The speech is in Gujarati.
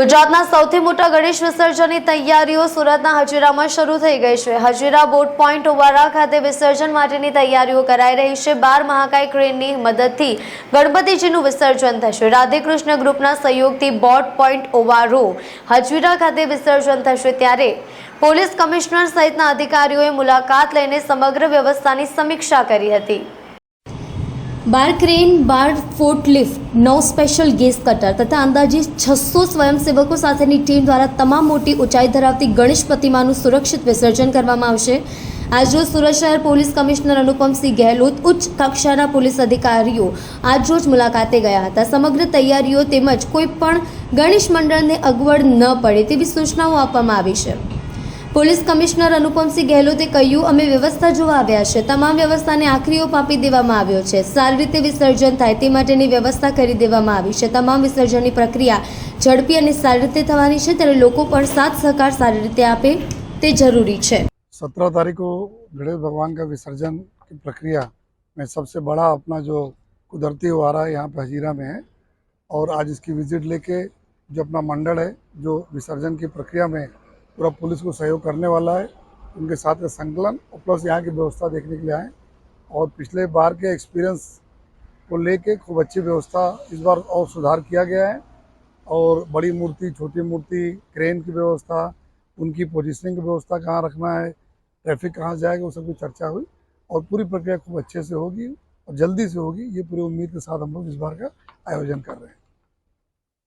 ગુજરાતના સૌથી મોટા ગણેશ વિસર્જનની તૈયારીઓ સુરતના હજીરામાં શરૂ થઈ ગઈ છે. હજીરા બોટ પોઈન્ટ ઓવારા ખાતે વિસર્જન માટેની તૈયારીઓ કરાઈ રહી છે. બાર મહાકાય ક્રેનની મદદથી ગણપતિજીનું વિસર્જન થશે. રાધેકૃષ્ણ ગ્રુપના સહયોગથી બોટ પોઈન્ટ ઓવારો હજીરા ખાતે વિસર્જન થશે ત્યારે પોલીસ કમિશનર સહિતના અધિકારીઓએ મુલાકાત લઈને સમગ્ર વ્યવસ્થાની સમીક્ષા કરી હતી. બાર ક્રેન બાર ફોર્ટ લિફ્ટ, નવ સ્પેશિયલ ગેસ કટર તથા અંદાજે છસો સ્વયંસેવકો સાથેની ટીમ દ્વારા તમામ મોટી ઊંચાઈ ધરાવતી ગણેશ પ્રતિમાનું સુરક્ષિત વિસર્જન કરવામાં આવશે. આજરોજ સુરત શહેર પોલીસ કમિશનર અનુપમસિંહ ગહેલોત, ઉચ્ચ કક્ષાના પોલીસ અધિકારીઓ આજરોજ મુલાકાતે ગયા હતા. સમગ્ર તૈયારીઓ તેમજ કોઈ પણ ગણેશ મંડળને અગવડ ન પડે તેવી સૂચનાઓ આપવામાં આવી છે. પોલીસ કમિશનર અનુપમસિંહ ગહેલોતે કહ્યું અમે વ્યવસ્થા જોવા આવ્યા છે તમામ વ્યવસ્થાને આખરી ઓપ આપી દેવામાં આવ્યો છે સારી રીતે વિસર્જન થાય તે માટેની વ્યવસ્થા કરી દેવામાં આવી છે તમામ વિસર્જનની પ્રક્રિયા ઝડપી અને સારી રીતે થવાની છે ત્યારે લોકો પણ સાથ સહકાર સારી રીતે આપે તે જરૂરી છે सत्रह तारीख को गणेश भगवान का विसर्जन की प्रक्रिया में सबसे बड़ा अपना जो कुदरती हो आ रहा है यहाँ पे हजीरा में है और आज इसकी विजिट लेके जो अपना मंडल है जो विसर्जन की प्रक्रिया में पूरा पुलिस को सहयोग करने वाला है। उनके साथ का संकलन और प्लस यहाँ की व्यवस्था देखने के लिए आए। और पिछले बार के एक्सपीरियंस को लेके खूब अच्छी व्यवस्था इस बार और सुधार किया गया है। और बड़ी मूर्ति, छोटी मूर्ति क्रेन की व्यवस्था, उनकी पोजीशनिंग की व्यवस्था कहाँ रखना है ट्रैफ़िक कहाँ जाएगा, वो सब की चर्चा हुई। और पूरी प्रक्रिया खूब अच्छे से होगी और जल्दी से होगी। ये पूरी उम्मीद के साथ हम लोग इस बार का आयोजन कर रहे हैं।